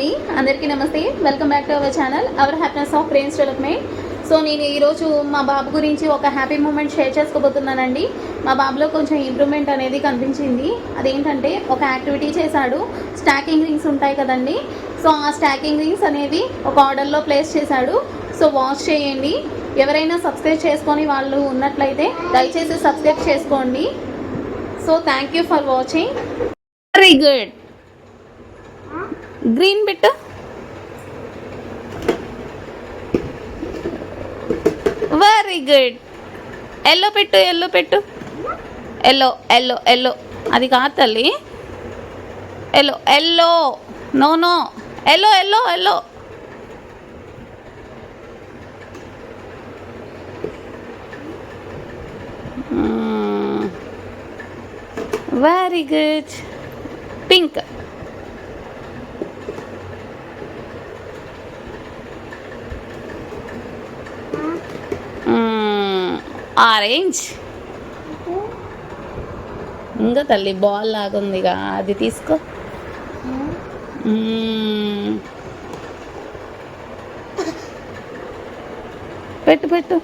అండి. అందరికీ నమస్తే. Welcome back to our channel our happiness of brains development so నేను ఈరోజు మా బాబు గురించి ఒక హ్యాపీ మూమెంట్ షేర్ చేసుకోబోతున్నానండి. మా బాబులో కొంచెం ఇంప్రూవ్మెంట్ అనేది కనిపించింది. అదేంటంటే ఒక యాక్టివిటీ చేశాడు. స్టాకింగ్ రింగ్స్ ఉంటాయి కదండి. సో ఆ స్టాకింగ్ రింగ్స్ అనేవి ఒక ఆర్డర్లో ప్లేస్ చేశాడు. సో వాచ్ చేయండి. ఎవరైనా సబ్స్క్రైబ్ చేసుకొని వాళ్ళు ఉన్నట్లయితే దయచేసి సబ్స్క్రైబ్ చేసుకోండి. So thank you for watching very good green bit. Very good yellow పెట్టు ఎల్లో పెట్టు. ఎల్లో ఎల్లో ఎల్లో అది కాదు తల్లి. Yellow yellow no no yellow yellow yellow very good pink orange. ఇంకా తల్లి బాల్ లాగుందిగా అది తీసుకో. పెట్టు పెట్టు.